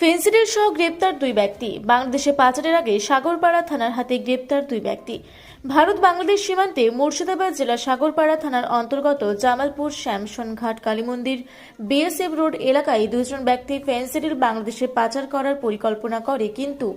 Phensedyl সহ গ্রেপ্তার দুই ব্যক্তি। বাংলাদেশে পাচারের আগে সাগরপাড়া থানার হাতে গ্রেপ্তার দুই ব্যক্তি। ভারত বাংলাদেশ সীমান্তে মুর্শিদাবাদ জেলার সাগরপাড়া থানার অন্তর্গত জামালপুর শ্যামসনঘাট কালীমন্দির বিএসএফ রোড এলাকায় দুজন ব্যক্তি ফেন্সিডিল বাংলাদেশে পাচার করার পরিকল্পনা করে। কিন্তু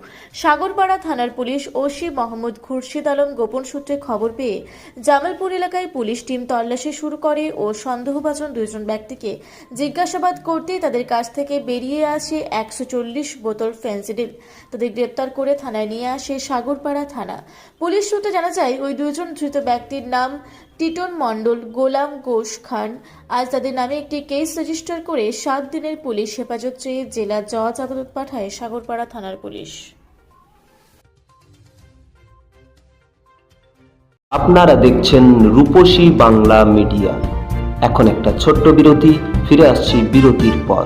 সাগরপাড়া থানার পুলিশ ওসি মোহাম্মদ খুরশিদ আলম গোপন সূত্রে খবর পেয়ে জামালপুর এলাকায় পুলিশ টিম তল্লাশি শুরু করে ও সন্দেহভাজন দুজন ব্যক্তিকে জিজ্ঞাসাবাদ করতেই তাদের কাছ থেকে বেরিয়ে আসে একশো চল্লিশ বোতল ফেন্সিডিল তাদের গ্রেপ্তার করে থানায় নিয়ে আসে সাগরপাড়া থানা। পুলিশ সূত্রে জানা যায়, ওই দুজন ধৃত ব্যক্তির নাম টিটন মণ্ডল, গোলাম ঘোষ খান। আজ তাদের নামে একটি কেস রেজিস্টার করে সাত দিনের পুলিশ হেফাজত চেয়ে জেলা জজ আদালত পাঠায় সাগরপাড়া থানার পুলিশ। আপনারা দেখছেন রূপসী বাংলা মিডিয়া। এখন একটা ছোট্ট বিরতি, ফিরে আসছি বিরতির পর।